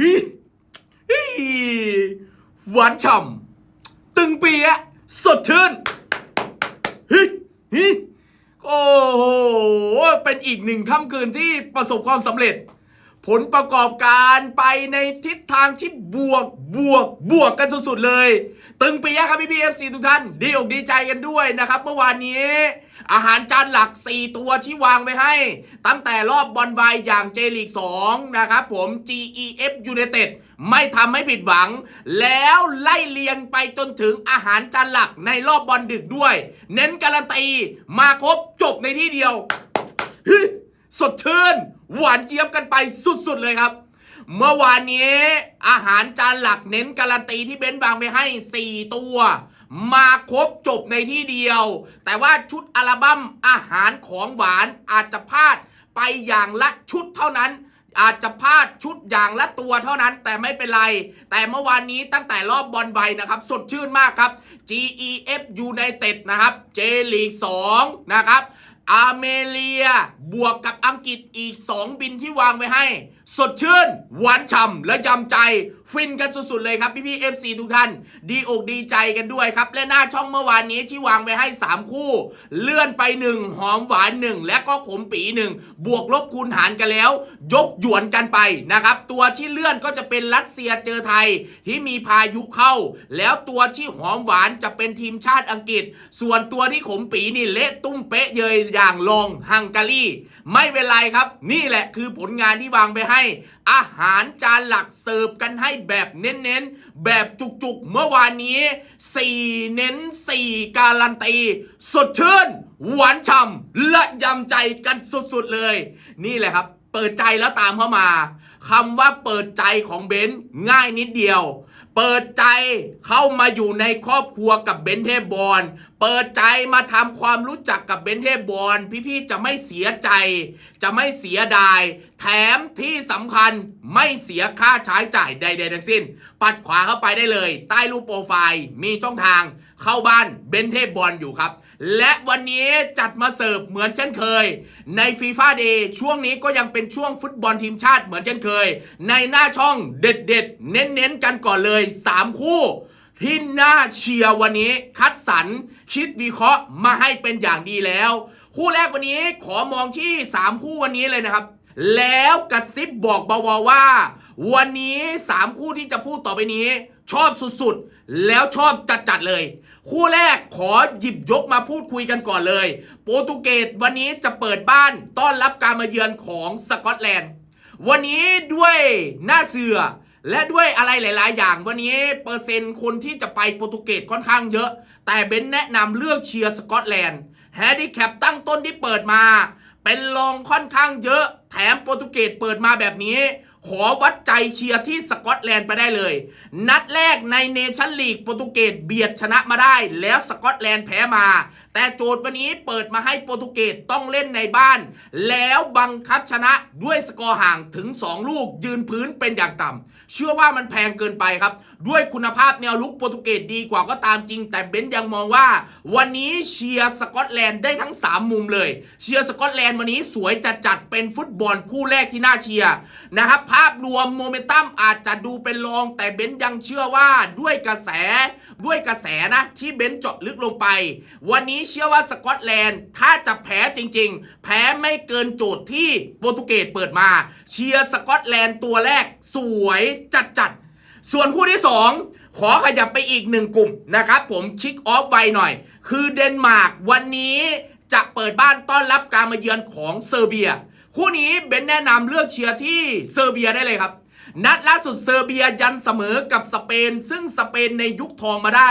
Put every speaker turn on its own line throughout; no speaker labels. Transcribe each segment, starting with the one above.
ฮิฮิหวานฉ่ำตึงเปียะสดชื่นฮิฮิโอ้โห เป็นอีกหนึ่งค่ำคืนที่ประสบความสำเร็จ ผลประกอบการไปในทิศทางที่บวกบวกบวกกันสุดๆเลย ตึงปียะครับพี่พีเอฟซีทุกท่าน ดีอกดีใจกันด้วยนะครับเมื่อวานนี้ อาหารจานหลัก 4 ตัวที่วางไว้ให้ ตั้งแต่รอบบอลไวอย่างเจลีก2นะครับผม GEF United ไม่ทำให้ผิดหวัง แล้วไล่เลียงไปจนถึงอาหารจานหลักในรอบบอลดึกด้วย เน้นการันตีมาครบจบในที่เดียว สดชื่น หวานเจี๊ยบกันไปสุดๆเลยครับ เมื่อวานนี้อาหารจานหลักเน้นการันตีที่เบ้นวางไปให้ 4 ตัว มาครบจบในที่เดียว แต่ว่าชุดอัลบั้มอาหารของหวานอาจจะพลาดไปอย่างละชุดเท่านั้นอาจจะพลาดชุดอย่างละตัวเท่านั้นแต่ไม่เป็นไร แต่เมื่อวานนี้ตั้งแต่รอบบอลไวนะครับสดชื่นมากครับ GEF United นะครับ J League 2นะครับอาเมเลีย บวกกับอังกฤษอีก 2 บินที่วางไว้ให้ สดชื่น หวานฉ่ำและยำใจ ฟินกันสุดๆเลยครับ พี่พี่ๆ FC ทุกท่าน ดีอกดีใจกันด้วยครับ และหน้าช่องเมื่อวานนี้ที่วางไว้ให้ 3 คู่ เลื่อนไป 1 หอมหวาน 1 และก็ขมปี 1 บวกลบคูณหารกันแล้ว ยกหยวนกันไปนะครับ ตัวที่เลื่อนก็จะเป็นรัสเซียเจอไทยที่มีพายุเข้า แล้วตัวที่หอมหวานจะเป็นทีมชาติอังกฤษ ส่วนตัวที่ขมปีนี่เละตุ้มเป๊ะเยยอย่างลงฮังการีไม่เป็นไรครับ นี่แหละคือผลงานที่วางไปให้ อาหารจานหลักเสิร์ฟกันให้แบบเน้นๆ แบบจุกๆ เมื่อวานนี้ 4 เน้น 4 การันตี สดชื่น หวานฉ่ำและยำใจกันสุดๆเลย นี่แหละครับ เปิดใจแล้วตามเข้ามาคำว่าเปิดใจของเบนซ์ง่ายนิดเดียว เปิดใจเข้ามาอยู่ในครอบครัวกับเบนเทบอลเปิดใจมาทำความรู้จักกับเบนเทบอลพี่ๆจะไม่เสียใจ จะไม่เสียดาย แถมที่สำคัญไม่เสียค่าใช้จ่ายใดๆทั้งสิ้น ปัดขวาเข้าไปได้เลย ใต้รูปโปรไฟล์มีช่องทางเข้าบ้านเบนเทบอลอยู่ครับ และวันนี้จัดมาเสิร์ฟเหมือนเช่นเคย ในฟีฟ่าเดย์ช่วงนี้ก็ยังเป็นช่วงฟุตบอลทีมชาติเหมือนเช่นเคย ในหน้าช่องเด็ดๆ เน้นๆ กันก่อนเลย 3 คู่ที่น่าเชียร์วันนี้คัดสรรคิดวิเคราะห์มาให้เป็นอย่างดีแล้ว คู่แรกวันนี้ขอมองที่ 3 คู่วันนี้เลยนะครับ แล้วกระซิบบอกเบาๆว่า วันนี้ 3 คู่ที่จะพูดต่อไปนี้ ชอบสุดๆ แล้วชอบจัดๆเลย คู่แรกขอหยิบยกมาพูดคุยกันก่อนเลย โปรตุเกสวันนี้จะเปิดบ้านต้อนรับการมาเยือนของสกอตแลนด์ วันนี้ด้วยหน้าเสือและด้วยอะไรหลาย ๆ อย่างวันนี้เปอร์เซ็นต์คนที่จะไปโปรตุเกสค่อนข้างเยอะ แต่เบนแนะนำเลือกเชียร์สกอตแลนด์แฮร์ดี้แคปตั้งต้นที่เปิดมา เป็นรองค่อนข้างเยอะ แถมโปรตุเกสเปิดมาแบบนี้ ขอวัดใจเชียร์ที่สกอตแลนด์ไปได้เลย นัดแรกในเนชั่นลีกโปรตุเกสเบียดชนะมาได้ แล้วสกอตแลนด์แพ้มา แต่โจทย์วันนี้เปิดมาให้โปรตุเกสต้องเล่นในบ้าน แล้วบังคับชนะด้วยสกอร์ห่างถึง 2 ลูกยืนพื้นเป็นอย่างต่ำ เชื่อว่ามันแพงเกินไปครับ ด้วยคุณภาพแนวลุกโปรตุเกสดีกว่าก็ตามจริง แต่เบนซ์ยังมองว่า วันนี้เชียร์สกอตแลนด์ได้ทั้ง 3 มุมเลย เชียร์สกอตแลนด์วันนี้สวยจัดจัดเป็นฟุตบอลคู่แรกที่น่าเชียร์นะครับภาพรวมโมเมนตัมอาจจะดูเป็นรอง แต่เบนซ์ยังเชื่อว่าด้วยกระแสด้วยกระแสนะที่เบนซ์เจาะลึกลงไป วันนี้เชื่อว่าสกอตแลนด์ถ้าจะแพ้จริง ๆ แพ้ไม่เกินโจทย์ที่โปรตุเกสเปิดมา เชียร์สกอตแลนด์ตัวแรกสวยจัดจัดๆส่วนคู่ที่ 2 ขอขยับไปอีกหนึ่งกลุ่มนะครับผมคิกออฟไวหน่อย คือเดนมาร์กวันนี้จะเปิดบ้านต้อนรับการมาเยือนของเซอร์เบีย คู่นี้เบนแนะนำเลือกเชียร์ที่เซอร์เบียได้เลยครับ นัดล่าสุดเซอร์เบียยันเสมอกับสเปน ซึ่งสเปนในยุคทองมาได้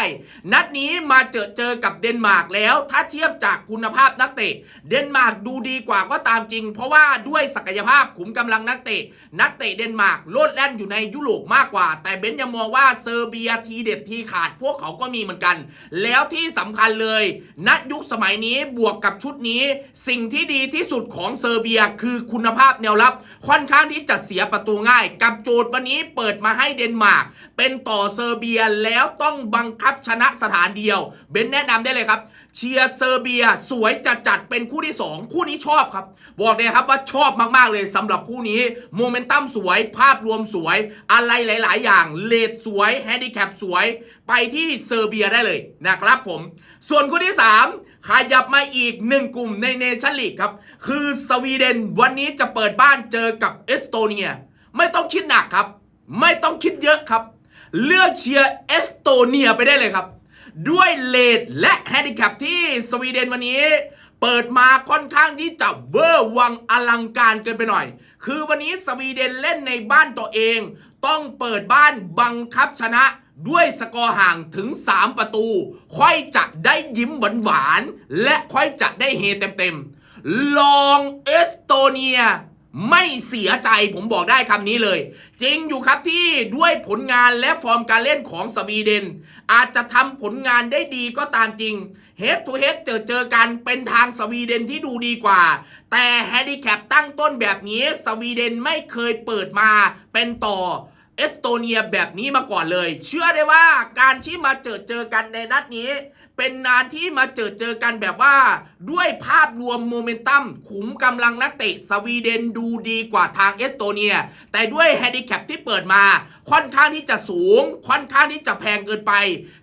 นัดนี้มาเจอเจอกับเดนมาร์กแล้ว ถ้าเทียบจากคุณภาพนักเตะ เดนมาร์กดูดีกว่าก็ตามจริง เพราะว่าด้วยศักยภาพขุมกำลังนักเตะ นักเตะเดนมาร์กโลดแล่นอยู่ในยุโรปมากกว่า แต่เบนยังมองว่าเซอร์เบียทีเด็ดทีขาดพวกเขาก็มีเหมือนกัน แล้วที่สำคัญเลยณยุคสมัยนี้บวกกับชุดนี้ สิ่งที่ดีที่สุดของเซอร์เบียคือคุณภาพแนวรับ ค่อนข้างที่จะเสียประตูง่ายกับโจทย์วันนี้เปิดมาให้เดนมาร์กเป็นต่อเซอร์เบียแล้วต้องบังคับชนะสถานเดียว เบนแนะนำได้เลยครับ เชียร์เซอร์เบียสวยจัดจัดๆเป็นคู่ที่ 2 คู่นี้ชอบครับ บอกเลยครับว่าชอบมากๆเลยสำหรับคู่นี้โมเมนตัมสวย ภาพรวมสวย อะไรหลาย ๆ อย่างเลดสวยแฮนดิแคปสวย ไปที่เซอร์เบียได้เลยนะครับผม ส่วนคู่ที่ 3ขยับมาอีกหนึ่งกลุ่มในเนชั่นลีกครับ คือสวีเดนวันนี้จะเปิดบ้านเจอกับเอสโตเนีย ไม่ต้องคิดหนักครับ ไม่ต้องคิดเยอะครับ เลือกเชียร์เอสโตเนียไปได้เลยครับ ด้วยเลดและแฮนดิแคปที่สวีเดนวันนี้ เปิดมาค่อนข้างที่จะเวอร์วังอลังการเกินไปหน่อย คือวันนี้สวีเดนเล่นในบ้านตัวเอง ต้องเปิดบ้านบังคับชนะด้วยสกอร์ห่างถึง 3 ประตู ค่อยจะได้ยิ้มหวานๆและค่อยจะได้เฮเต็มๆ ลองเอสโตเนีย ไม่เสียใจผมบอกได้คำนี้เลย จริงอยู่ครับที่ด้วยผลงานและฟอร์มการเล่นของสวีเดน อาจจะทำผลงานได้ดีก็ตามจริงเฮดทูเฮดเจอเจอกันเป็นทางสวีเดนที่ดูดีกว่า แต่แฮนดิแคปตั้งต้นแบบนี้ สวีเดนไม่เคยเปิดมาเป็นต่อเอสโตเนียแบบนี้มาก่อนเลย เชื่อได้ว่าการที่มาเจอเจอกันในนัดนี้ เป็นนานที่มาเจอเจอกันแบบว่า ด้วยภาพรวมโมเมนตัมขุมกำลังนักเตะสวีเดนดูดีกว่าทางเอสโตเนีย แต่ด้วยแฮนดิแคปที่เปิดมา ค่อนข้างที่จะสูง ค่อนข้างที่จะแพงเกินไป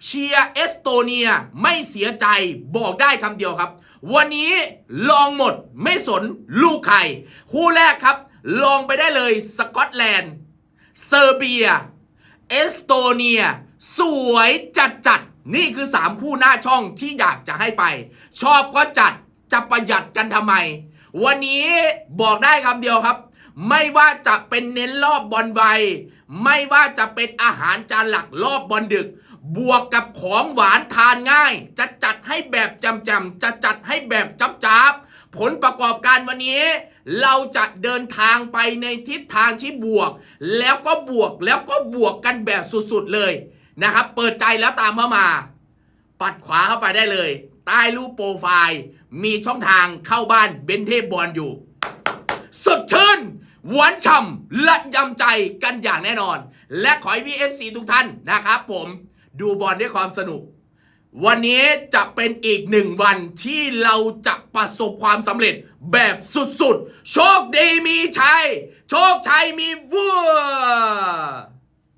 เชียร์เอสโตเนียไม่เสียใจบอกได้คำเดียวครับ วันนี้ลองหมดไม่สนลูกใครคู่แรกครับ ลองไปได้เลยสกอตแลนด์เซอร์เบีย เอสโตเนีย สวยจัดจัด นี่คือ 3 คู่หน้าช่องที่อยากจะให้ไป ชอบก็จัดจะประหยัดกันทำไม วันนี้บอกได้คำเดียวครับ ไม่ว่าจะเป็นเน้นรอบบอลไว ไม่ว่าจะเป็นอาหารจานหลักรอบบอลดึก บวกกับของหวานทานง่าย จะจัดให้แบบจำจำจะจัดให้แบบจับจับผลประกอบการวันนี้เราจะเดินทางไปในทิศทางที่บวก แล้วก็บวกแล้วก็บวกกันแบบสุดๆเลย นะครับ เปิดใจแล้วตามเข้ามา ปัดขวาเข้าไปได้เลย ใต้รูปโปรไฟล์ มีช่องทางเข้าบ้านเบนเทพบอลอยู่ สดชื่นหวานฉ่ำและยำใจกันอย่างแน่นอน และขอให้พี่เอฟซีทุกท่านนะครับผมดูบอลด้วยความสนุก วันนี้จะเป็นอีกหนึ่งวันที่เราจะประสบความสำเร็จแบบสุดๆ โชคดีมีชัย โชคชัยมีวัว